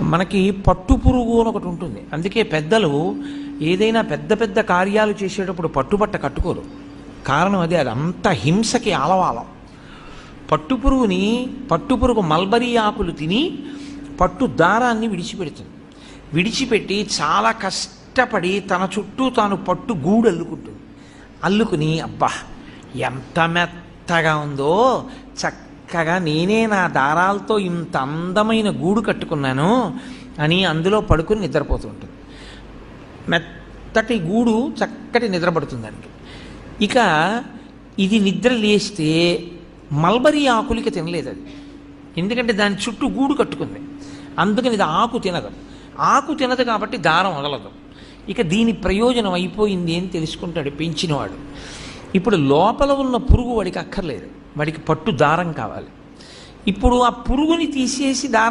మనకి పట్టు పురుగు అని ఒకటి ఉంటుంది. అందుకే పెద్దలు ఏదైనా పెద్ద పెద్ద కార్యాలు చేసేటప్పుడు పట్టుబట్ట కట్టుకోరు. కారణం అదే అది అంత హింసకి ఆలవాలం. పట్టుపురుగుని పట్టుపురుగు మల్బరీ ఆకులు తిని పట్టు దారాన్ని విడిచిపెడుతుంది. విడిచిపెట్టి చాలా కష్టపడి తన చుట్టూ తాను పట్టు గూడు అల్లుకుంటుంది. అల్లుకుని అబ్బా ఎంత మెత్తగా ఉందో చక్క చక్కగా నేనే నా దారాలతో ఇంత అందమైన గూడు కట్టుకున్నాను అని అందులో పడుకుని నిద్రపోతుంటుంది మెత్తటి గూడు చక్కటి నిద్రపడుతుంది దానికి. ఇక ఇది నిద్ర లేస్తే మల్బరీ ఆకులకి తినలేదు అది. ఎందుకంటే దాని చుట్టూ గూడు కట్టుకుంది. అందుకని ఇది ఆకు తినదు. ఆకు తినదు కాబట్టి దారం వదలదు. ఇక దీని ప్రయోజనం అయిపోయింది అని తెలుసుకుంటాడు పెంచినవాడు. ఇప్పుడు లోపల ఉన్న పురుగు వాడికి అక్కర్లేదు. వాడికి పట్టు దారం కావాలి. ఇప్పుడు ఆ పురుగుని తీసేసి దారం